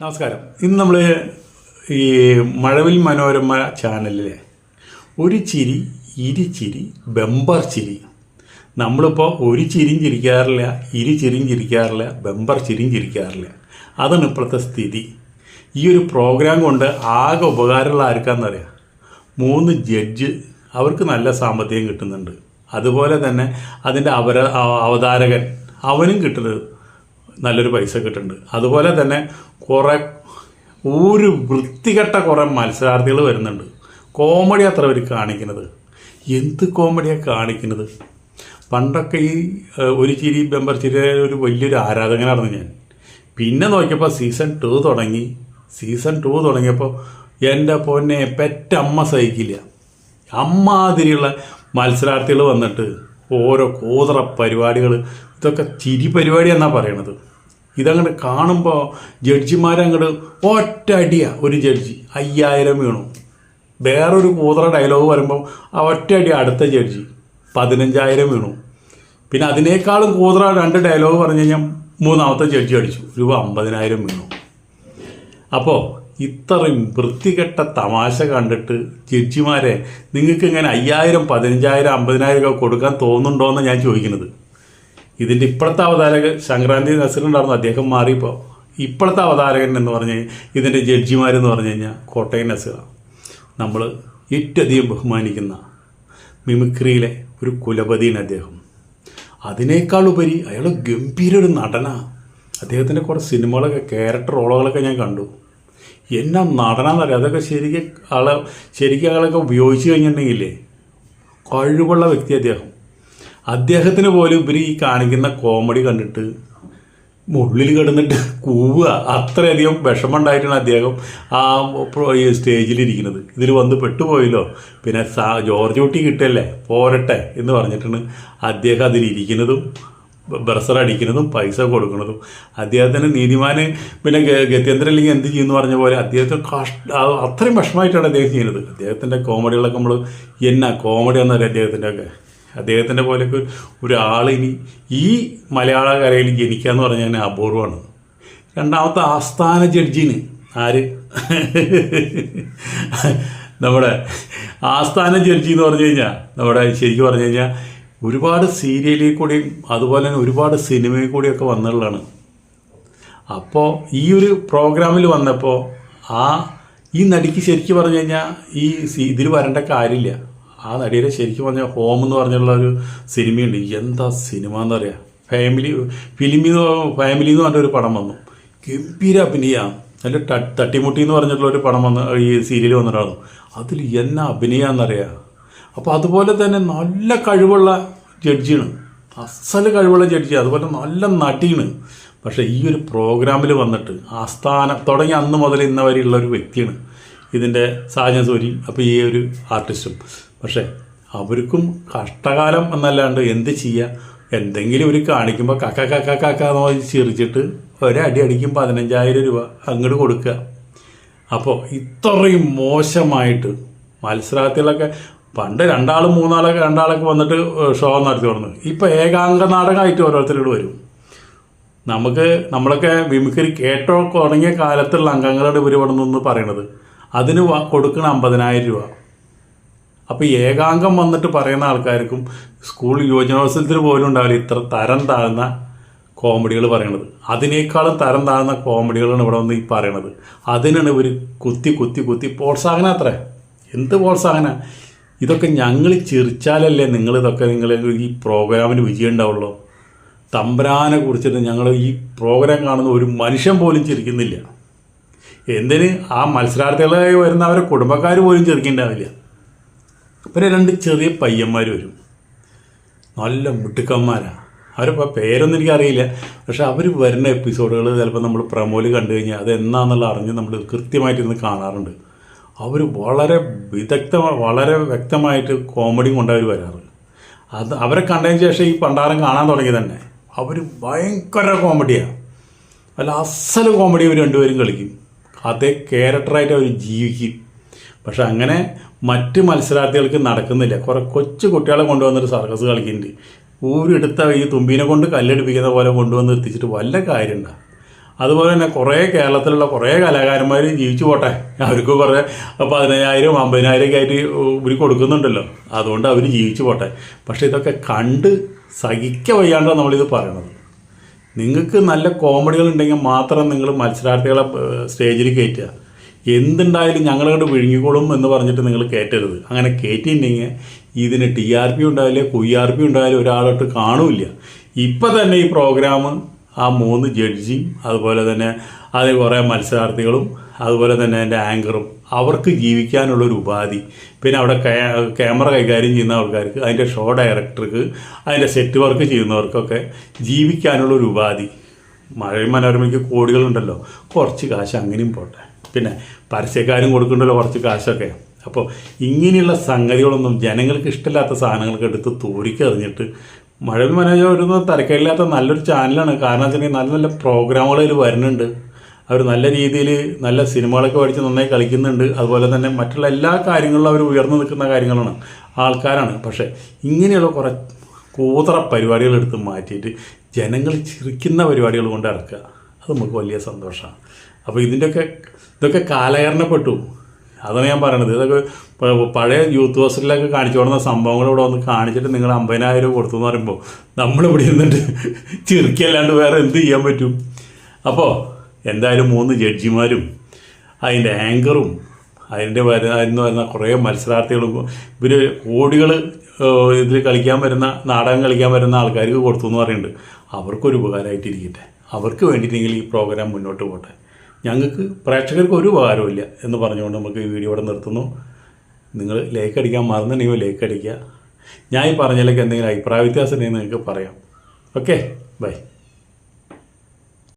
നമസ്കാരം. ഇന്ന് നമ്മൾ ഈ മഴവിൽ മനോരമ ചാനലിലെ ഒരു ചിരി ഇരി ചിരി ബെമ്പർ ചിരി. നമ്മളിപ്പോൾ ഒരു ചിരിയും ചിരിക്കാറില്ല ഇരു ചിരിയും ചിരിക്കാറില്ല ബെമ്പർ ചിരിയും ചിരിക്കാറില്ല. അതാണ് ഇപ്പോഴത്തെ സ്ഥിതി. ഈ ഒരു പ്രോഗ്രാം കൊണ്ട് ആകെ ഉപകാരമുള്ള ആർക്കാന്നറിയാം മൂന്ന് ജഡ്ജ് അവർക്ക് നല്ല സാമ്പത്തികം കിട്ടുന്നുണ്ട്. അതുപോലെ തന്നെ അതിന്റെ അവര അവതാരകൻ അവനും കിട്ടുന്നത് നല്ലൊരു പൈസ കിട്ടുന്നുണ്ട്. അതുപോലെ തന്നെ കുറേ ഒരു വൃത്തികെട്ട കുറേ മത്സരാർത്ഥികൾ വരുന്നുണ്ട്. കോമഡി അത്ര അവർ കാണിക്കുന്നത്. എന്ത് കോമഡിയാണ് കാണിക്കുന്നത്? പണ്ടൊക്കെ ഈ ഒരു ചിരി ബെമ്പർ ചിരി ഒരു വലിയൊരു ആരാധകനായിരുന്നു ഞാൻ. പിന്നെ നോക്കിയപ്പോൾ സീസൺ ടു തുടങ്ങി. സീസൺ ടു തുടങ്ങിയപ്പോൾ എന്റെ പൊന്നെ പെറ്റമ്മ സഹിക്കില്ല. അമ്മാതിരിയുള്ള മത്സരാർത്ഥികൾ വന്നിട്ട് ഓരോ കൂതറ പരിപാടികൾ ഇതൊക്കെ ചിരി പരിപാടി എന്നാണ് പറയണത്. ഇതങ്ങോട്ട് കാണുമ്പോൾ ജഡ്ജിമാരങ്ങോട്ട് ഒറ്റ അടിയാ ഒരു ജഡ്ജി. അയ്യായിരം വീണു. വേറൊരു കൂതറ ഡയലോഗ് വരുമ്പോൾ ആ ഒറ്റ അടി അടുത്ത ജഡ്ജി. പതിനഞ്ചായിരം വീണു. പിന്നെ അതിനേക്കാളും കൂതറ രണ്ട് ഡയലോഗ് പറഞ്ഞു കഴിഞ്ഞാൽ മൂന്നാമത്തെ ജഡ്ജി അടിച്ചു. രൂപ അമ്പതിനായിരം വീണു. അപ്പോൾ ഇത്രയും വൃത്തികെട്ട തമാശ കണ്ടിട്ട് ജഡ്ജിമാരെ നിങ്ങൾക്ക് ഇങ്ങനെ അയ്യായിരം പതിനഞ്ചായിരം അമ്പതിനായിരം ഒക്കെ കൊടുക്കാൻ തോന്നുന്നുണ്ടോ എന്ന് ഞാൻ ചോദിക്കുന്നത്. ഇതിന്റെ ഇപ്പോഴത്തെ അവതാരകൻ സംക്രാന്തി നസറുണ്ടായിരുന്നു അദ്ദേഹം മാറിയപ്പോൾ ഇപ്പോഴത്തെ അവതാരകൻ എന്ന് പറഞ്ഞ് ഇതിന്റെ ജഡ്ജിമാരെന്ന് പറഞ്ഞു കഴിഞ്ഞാൽ കോട്ടയം നസീറാണ് നമ്മൾ ഏറ്റവും ബഹുമാനിക്കുന്ന മിമിക്രിയിലെ ഒരു കുലപതിയാണ് അദ്ദേഹം. അതിനേക്കാൾ ഉപരി അയാൾ ഗംഭീര ഒരു നടന. അദ്ദേഹത്തിന്റെ കുറേ സിനിമകളൊക്കെ ക്യാരക്ടർ റോളുകളൊക്കെ ഞാൻ കണ്ടു. എന്നാ നടനാന്നറിയാം? അതൊക്കെ ശരിക്കും ആളെ ശരിക്കും ആളൊക്കെ ഉപയോഗിച്ച് കഴിഞ്ഞിട്ടുണ്ടെങ്കിലേ കഴിവുള്ള വ്യക്തി അദ്ദേഹം. അദ്ദേഹത്തിന് പോലും ഇവർ ഈ കാണിക്കുന്ന കോമഡി കണ്ടിട്ട് ഉള്ളിൽ കിടന്നിട്ട് കൂവുക. അത്രയധികം വിഷമമുണ്ടായിട്ടാണ് അദ്ദേഹം ആ ഈ സ്റ്റേജിലിരിക്കുന്നത് ഇതിൽ വന്ന് പെട്ടുപോയല്ലോ. പിന്നെ സാ ജോർജ് കുട്ടി കിട്ടല്ലേ പോരട്ടെ എന്ന് പറഞ്ഞിട്ടാണ് അദ്ദേഹം അതിലിരിക്കുന്നതും ബ്രസർ അടിക്കുന്നതും പൈസ കൊടുക്കുന്നതും. അദ്ദേഹത്തിന് നീതിമാന് പിന്നെ ഗ- ഗത്യന്തരം ഇല്ലെങ്കിൽ എന്ത് ചെയ്യുമെന്ന് പറഞ്ഞ പോലെ അദ്ദേഹത്തെ കഷ്ട അത്രയും വിഷമമായിട്ടാണ് അദ്ദേഹം ചെയ്യുന്നത്. അദ്ദേഹത്തിന്റെ കോമഡികളൊക്കെ നമ്മൾ എന്നാ കോമഡി എന്നറിയാം അദ്ദേഹത്തിന്റെ ഒക്കെ. അദ്ദേഹത്തിന്റെ പോലെയൊക്കെ ഒരാൾ ഇനി ഈ മലയാള കരയിൽ ജനിക്കുക എന്ന് പറഞ്ഞാൽ അപൂർവമാണ്. രണ്ടാമത്തെ ആസ്ഥാന ജഡ്ജിന് ആര്? നമ്മുടെ ആസ്ഥാന ജഡ്ജി എന്ന് പറഞ്ഞു കഴിഞ്ഞാൽ നമ്മുടെ ശരിക്കും പറഞ്ഞു കഴിഞ്ഞാൽ ഒരുപാട് സീരിയലിൽ കൂടിയും അതുപോലെ തന്നെ ഒരുപാട് സിനിമയിൽ കൂടിയൊക്കെ വന്നുള്ളതാണ് അപ്പോൾ ഈ ഒരു പ്രോഗ്രാമിൽ വന്നപ്പോൾ ആ ഈ നടിക്ക് ശരിക്കും പറഞ്ഞു കഴിഞ്ഞാൽ ഈ ഇതിൽ വരേണ്ട കാര്യമില്ല. ആ നടിയുടെ ശരിക്കും പറഞ്ഞാൽ ഹോം എന്ന് പറഞ്ഞുള്ള ഒരു സിനിമയുണ്ട്. എന്താ സിനിമ എന്ന് പറയുക ഫാമിലി ഫിലിമി ഫാമിലി എന്ന് പറഞ്ഞൊരു പടം വന്നു. ഗംഭീര അഭിനയമാണ് നല്ല തട്ടിമുട്ടി എന്ന് പറഞ്ഞിട്ടുള്ള ഒരു പടം വന്ന് ഈ സീരിയൽ വന്നിട്ടാണ് അതിൽ എന്നാ അഭിനയാന്നറിയാം? അപ്പോൾ അതുപോലെ തന്നെ നല്ല കഴിവുള്ള ജഡ്ജിയാണ്. അസൽ കഴിവുള്ള ജഡ്ജി അതുപോലെ നല്ല നടിയാണ്. പക്ഷേ ഈ ഒരു പ്രോഗ്രാമിൽ വന്നിട്ട് ആസ്ഥാനം തുടങ്ങി അന്ന് മുതൽ ഇന്ന വരെയുള്ള ഒരു വ്യക്തിയാണ് ഇതിന്റെ സാജൻ സൂരി അപ്പോൾ ഈ ഒരു ആർട്ടിസ്റ്റും. പക്ഷേ അവർക്കും കഷ്ടകാലം എന്നല്ലാണ്ട് എന്ത് ചെയ്യുക എന്തെങ്കിലും ഒരു കാണിക്കുമ്പോൾ കക്ക കക്ക കക്ക എന്ന് പറഞ്ഞ് ചിരിച്ചിട്ട് ഒരടി അടിക്കും പതിനഞ്ചായിരം രൂപ അങ്ങോട്ട് കൊടുക്കുക അപ്പോൾ ഇത്രയും മോശമായിട്ട് മത്സരാർത്ഥികളൊക്കെ പണ്ട് രണ്ടാളും മൂന്നാളൊക്കെ രണ്ടാളൊക്കെ വന്നിട്ട് ഷോ നടത്തി തുടർന്ന് ഇപ്പോൾ ഏകാംഗ നാടകമായിട്ട് ഓരോരുത്തരോട് വരും. നമുക്ക് നമ്മളൊക്കെ വിമുഖരി കേട്ടോ തുടങ്ങിയ കാലത്തുള്ള അംഗങ്ങളുടെ ഇവർ എന്ന് പറയണത്. അതിന് കൊടുക്കണ അമ്പതിനായിരം രൂപ. അപ്പോൾ ഏകാംഗം വന്നിട്ട് പറയുന്ന ആൾക്കാർക്കും സ്കൂൾ യുവജനോത്സവത്തിന് പോലും ഉണ്ടാവില്ല. ഇത്ര തരം താഴ്ന്ന കോമഡികൾ പറയണത്. അതിനേക്കാളും തരം താഴ്ന്ന കോമഡികളാണ് ഇവിടെ വന്ന് ഈ പറയണത്. അതിനാണ് ഇവർ കുത്തി കുത്തി കുത്തി. പ്രോത്സാഹനം അത്ര എന്ത് പ്രോത്സാഹന? ഇതൊക്കെ ഞങ്ങൾ ചിരിച്ചാലല്ലേ നിങ്ങൾ ഇതൊക്കെ നിങ്ങൾ ഈ പ്രോഗ്രാമിന് വിജയം ഉണ്ടാവുള്ളൂ. തമ്പരാനെ കുറിച്ചിട്ട് ഞങ്ങൾ ഈ പ്രോഗ്രാം കാണുന്ന ഒരു മനുഷ്യൻ പോലും ചിരിക്കുന്നില്ല. എന്തിന്? ആ മത്സരാർത്ഥികളായി വരുന്ന അവരെ കുടുംബക്കാർ പോലും ചിരിക്കുന്നുണ്ടാവില്ല പിന്നെ രണ്ട് ചെറിയ പയ്യന്മാർ വരും. നല്ല മുട്ടുക്കന്മാരാണ് അവരിപ്പോൾ പേരൊന്നും എനിക്കറിയില്ല. പക്ഷെ അവർ വരുന്ന എപ്പിസോഡുകൾ ചിലപ്പോൾ നമ്മൾ പ്രമോൽ കണ്ടു കഴിഞ്ഞാൽ അത് എന്നാന്നുള്ള അറിഞ്ഞ് നമ്മൾ കൃത്യമായിട്ടിരുന്ന് കാണാറുണ്ട്. അവർ വളരെ വിദഗ്ധ വളരെ വ്യക്തമായിട്ട് കോമഡി കൊണ്ടവർ വരാറ്. അത് അവരെ കണ്ടതിന് ശേഷം ഈ പണ്ടാരം കാണാൻ തുടങ്ങി തന്നെ. അവർ ഭയങ്കര കോമഡിയാണ് അല്ല അസൽ കോമഡി അവർ രണ്ടുപേരും കളിക്കും. അതേ ക്യാരക്ടറായിട്ട് അവർ ജീവിക്കും. പക്ഷെ അങ്ങനെ മറ്റ് മത്സരാർത്ഥികൾക്ക് നടക്കുന്നില്ല. കുറെ കൊച്ചു കുട്ടികളെ കൊണ്ടുവന്നൊരു സർക്കസ് കളിക്കുന്നുണ്ട്. ഊരെടുത്ത ഈ തുമ്പീനെ കൊണ്ട് കല്ലെടുപ്പിക്കുന്ന പോലെ കൊണ്ടുവന്ന് എത്തിച്ചിട്ട് വല്ല കാര്യമുണ്ടോ? അതുപോലെ തന്നെ കുറേ കേരളത്തിലുള്ള കുറേ കലാകാരന്മാർ ജീവിച്ചു പോട്ടെ. അവർക്ക് കുറേ പതിനയ്യായിരം അമ്പതിനായിരം ആയിട്ട് ഇവർ കൊടുക്കുന്നുണ്ടല്ലോ. അതുകൊണ്ട് അവർ ജീവിച്ചു പോട്ടെ. പക്ഷേ ഇതൊക്കെ കണ്ട് സഹിക്ക വയ്യാണ്ടാണ് നമ്മളിത് പറയണത്. നിങ്ങൾക്ക് നല്ല കോമഡികൾ ഉണ്ടെങ്കിൽ മാത്രം നിങ്ങൾ മത്സരാർത്ഥികളെ സ്റ്റേജിൽ കയറ്റുക എന്തുണ്ടായാലും ഞങ്ങളങ്ങോട്ട് വിഴുങ്ങിക്കോളും എന്ന് പറഞ്ഞിട്ട് നിങ്ങൾ കയറ്റരുത് അങ്ങനെ കയറ്റിയിട്ടുണ്ടെങ്കിൽ ഇതിന് ടി ആർ പി ഉണ്ടാവില്ല കുയ്യാർ പി ഉണ്ടായാലും ഒരാളോട്ട് കാണില്ല. ഇപ്പം തന്നെ ഈ പ്രോഗ്രാം ആ മൂന്ന് ജഡ്ജിയും അതുപോലെ തന്നെ അതിൽ കുറേ മത്സരാർത്ഥികളും അതുപോലെ തന്നെ എന്റെ ആങ്കറും അവർക്ക് ജീവിക്കാനുള്ളൊരു ഉപാധി. പിന്നെ അവിടെ ക്യാമറ കൈകാര്യം ചെയ്യുന്ന ആൾക്കാർക്ക് അതിന്റെ ഷോ ഡയറക്ടർക്ക് അതിന്റെ സെറ്റ് വർക്ക് ചെയ്യുന്നവർക്കൊക്കെ ജീവിക്കാനുള്ളൊരു ഉപാധി. മഴയും മനോരമയ്ക്ക് കോടികളുണ്ടല്ലോ കുറച്ച് കാശ് അങ്ങനെയും പോട്ടെ. പിന്നെ പരസ്യക്കാരും കൊടുക്കണ്ടല്ലോ കുറച്ച് കാശൊക്കെ. അപ്പോൾ ഇങ്ങനെയുള്ള സംഗതികളൊന്നും ജനങ്ങൾക്ക് ഇഷ്ടമില്ലാത്ത സാധനങ്ങൾക്ക് എടുത്ത് തോരിക്കെറിഞ്ഞിട്ട് മഴവിൽ മനോജ് വരുന്നത് തരക്കേടില്ലാത്ത നല്ലൊരു ചാനലാണ് കാരണം വെച്ചിട്ടുണ്ടെങ്കിൽ നല്ല നല്ല പ്രോഗ്രാമുകൾ അതിൽ വരുന്നുണ്ട്. അവർ നല്ല രീതിയിൽ നല്ല സിനിമകളൊക്കെ പഠിച്ച് നന്നായി കളിക്കുന്നുണ്ട്. അതുപോലെ തന്നെ മറ്റുള്ള എല്ലാ കാര്യങ്ങളും അവർ ഉയർന്നു നിൽക്കുന്ന കാര്യങ്ങളാണ്. ആൾക്കാരാണ്. പക്ഷേ ഇങ്ങനെയുള്ള കുറേ കൂതറ പരിപാടികൾ എടുത്ത് മാറ്റിയിട്ട് ജനങ്ങൾ ചിരിക്കുന്ന പരിപാടികൾ കൊണ്ട് ഇറക്കുക അത് നമുക്ക് വലിയ സന്തോഷമാണ്. അപ്പോൾ ഇതിന്റെയൊക്കെ ഇതൊക്കെ കാലഹരണപ്പെട്ടു. അതാണ് ഞാൻ പറയണത്. ഇതൊക്കെ പഴയ യൂത്ത് ഹോസ്റ്റലിലൊക്കെ കാണിച്ചു കൊടുക്കുന്ന സംഭവങ്ങൾ ഇവിടെ വന്ന് കാണിച്ചിട്ട് നിങ്ങൾ അമ്പതിനായിരം കൊടുത്തു എന്ന് പറയുമ്പോൾ നമ്മളിവിടെ ഇരുന്നിട്ട് ചിരിക്കല്ലാണ്ട് വേറെ എന്ത് ചെയ്യാൻ പറ്റും? അപ്പോൾ എന്തായാലും മൂന്ന് ജഡ്ജിമാരും അതിന്റെ ആങ്കറും അതിന്റെ വരുന്ന വരുന്ന കുറേ മത്സരാർത്ഥികളും ഇവർ കോടികൾ ഇതിൽ കളിക്കാൻ വരുന്ന നാടകം കളിക്കാൻ വരുന്ന ആൾക്കാർക്ക് കൊടുത്തു എന്ന് പറയുന്നുണ്ട്. അവർക്കൊരു ഉപകാരമായിട്ടിരിക്കട്ടെ. അവർക്ക് വേണ്ടിയിട്ടെങ്കിൽ ഈ പ്രോഗ്രാം മുന്നോട്ട് പോട്ടെ. ഞങ്ങൾക്ക് പ്രേക്ഷകർക്ക് ഒരു ഉപകാരമില്ല എന്ന് പറഞ്ഞുകൊണ്ട് നമുക്ക് ഈ വീഡിയോ ഇവിടെ നിർത്തുന്നു. നിങ്ങൾ ലൈക്ക് അടിക്കാൻ മറന്നിട്ടുണ്ടെങ്കിൽ ലൈക്ക് അടിക്കുക. ഞാൻ ഈ പറഞ്ഞതിലേക്ക് എന്തെങ്കിലും അഭിപ്രായ വ്യത്യാസം നിങ്ങൾക്ക് പറയാം. Okay bye